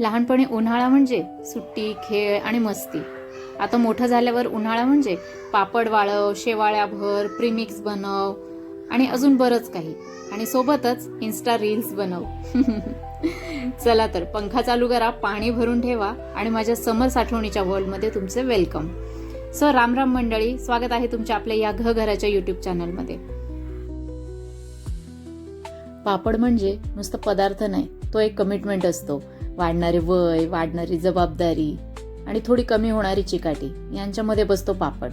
लहानपणी उन्हाळा म्हणजे सुट्टी खेळ आणि मस्ती. आता मोठं झाल्यावर उन्हाळा म्हणजे पापड वाळव शेवाळ्या भर प्रीमिक्स बनव आणि अजून बरंच काही. आणि सोबतच इन्स्टा रील्स बनव. चला तर पंखा चालू करा पाणी भरून ठेवा आणि माझ्या समर साठवणीच्या वर्ल्डमध्ये तुमचे वेलकम. सो रामराम मंडळी स्वागत आहे तुमच्या आपल्या या घ घराच्या युट्यूब चॅनलमध्ये पापड म्हणजे नुसतं पदार्थ नाही तो एक कमिटमेंट असतो. वाढणारे वय वाढणारी जबाबदारी आणि थोडी कमी होणारी चिकाटी यांच्यामध्ये बसतो पापड.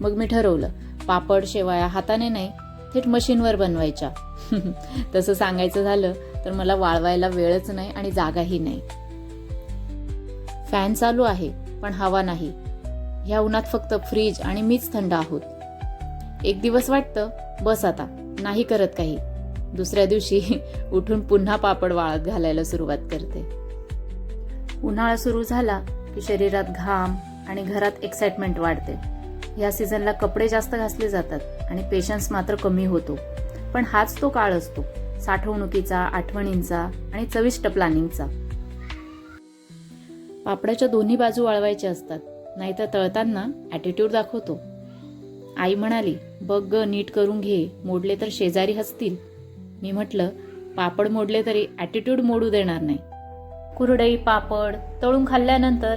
मग मी ठरवलं पापड शेवाया हाताने नाही थेट मशीनवर बनवायच्या. तसं सांगायचं झालं तर मला वाळवायला वेळच नाही आणि जागाही नाही. फॅन चालू आहे पण हवा नाही. ह्या उन्हात फक्त फ्रीज आणि मीच थंड आहोत. एक दिवस वाटतं बस आता नाही करत काही. दुसऱ्या दिवशी उठून पुन्हा पापड वाळत घालायला सुरुवात करते. उन्हाळा सुरू झाला की शरीरात घाम आणि घरात एक्साइटमेंट वाढते. या सीझनला कपडे जास्त घासले जातात आणि पेशन्स मात्र कमी होतो. पण हाच तो काळ असतो साठवणुकीचा आठवणींचा आणि चविष्ट प्लॅनिंगचा पापडाच्या दोन्ही बाजू वाळवायच्या असतात नाहीतर तळताना ॲटिट्यूड दाखवतो. आई म्हणाली बघ ग नीट करून घे मोडले तर शेजारी हसतील. मी म्हटलं पापड मोडले तरी ॲटिट्यूड मोडू देणार नाही. कुरडई पापड तळून खाल्ल्यानंतर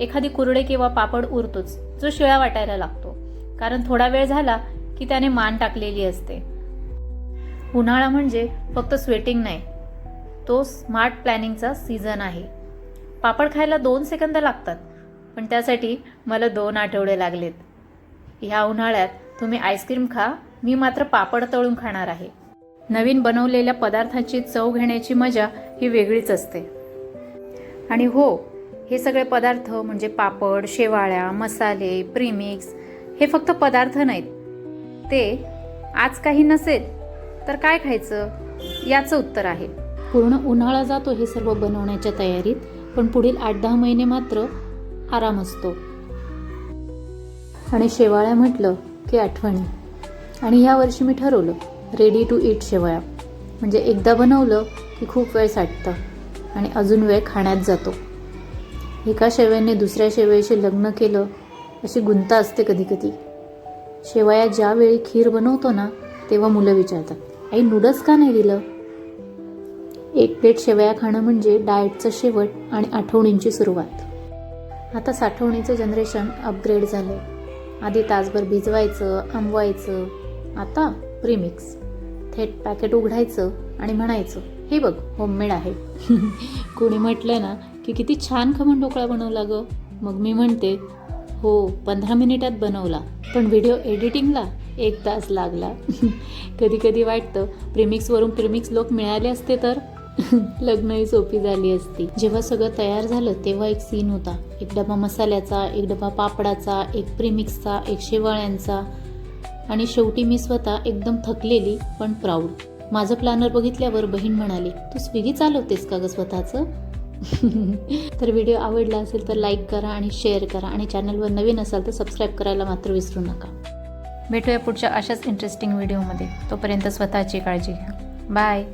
एखादी कुरडे किंवा पापड उरतोच जो शिळा वाटायला लागतो. कारण थोडा वेळ झाला की त्याने मान टाकलेली असते. उन्हाळा म्हणजे फक्त स्वेटिंग नाही तो स्मार्ट प्लॅनिंगचा सीझन आहे. पापड खायला दोन सेकंद लागतात पण त्यासाठी मला दोन आठवडे लागलेत. ह्या उन्हाळ्यात तुम्ही आईस्क्रीम खा मी मात्र पापड तळून खाणार आहे. नवीन बनवलेल्या पदार्थाची चव घेण्याची मजा ही वेगळीच असते. आणि हो हे सगळे पदार्थ म्हणजे पापड शेवाळ्या मसाले प्रीमिक्स हे फक्त पदार्थ नाहीत. ते आज काही नसेल तर काय खायचं? याचं उत्तर आहे. पूर्ण उन्हाळा जातो हे सर्व बनवण्याच्या तयारीत पण पुढील आठ दहा महिने मात्र आराम असतो. आणि शेवाळ्या म्हटलं की आठवणी. आणि यावर्षी मी ठरवलं रेडी टू ईट शेवया म्हणजे एकदा बनवलं की खूप वेळ साठतं. आणि अजून वेळ खाण्यात जातो. एका शेवयाने दुसऱ्या शेवयाशी लग्न केलं अशी गुंता असते कधी कधी शेवया ज्यावेळी खीर बनवतो ना तेव्हा मुलं विचारतात आई नूडल्स का नाही दिलं? एक प्लेट शेवया खाणं म्हणजे डाएटचं शेवट आणि आठवणींची सुरुवात. आता साठवणीचं जनरेशन अपग्रेड झालं आधी तासभर भिजवायचं आंबवायचं आता प्रीमिक्स. थेट पॅकेट उघडायचं आणि म्हणायचं हे बघ होममेड आहे. कोणी म्हटलं ना की किती छान खमण ढोकळा बनवला गं. मग मी म्हणते हो पंधरा मिनिटात बनवला. पण व्हिडिओ एडिटिंगला एक तास लागला. कधी कधी वाटतं प्रिमिक्सवरून प्रिमिक्स लोक मिळाले असते तर? लग्नही सोपी झाली असती. जेव्हा सगळं तयार झालं तेव्हा एक सीन होता. एक डबा मसाल्याचा एक डबा पापडाचा एक प्रिमिक्सचा एक शेवाळ्यांचा. आणि शेवटी मी स्वतः एकदम थकलेली पण प्राऊड माझं प्लॅनर बघितल्यावर बहीण म्हणाली तू स्विगी चालवतेस का ग स्वतःचं? तर व्हिडिओ आवडला असेल तर लाईक करा आणि शेअर करा आणि चॅनलवर नवीन असाल तर सबस्क्राईब करायला मात्र विसरू नका. भेटूया पुढच्या अशाच इंटरेस्टिंग व्हिडिओमध्ये तोपर्यंत स्वतःची काळजी घ्या. बाय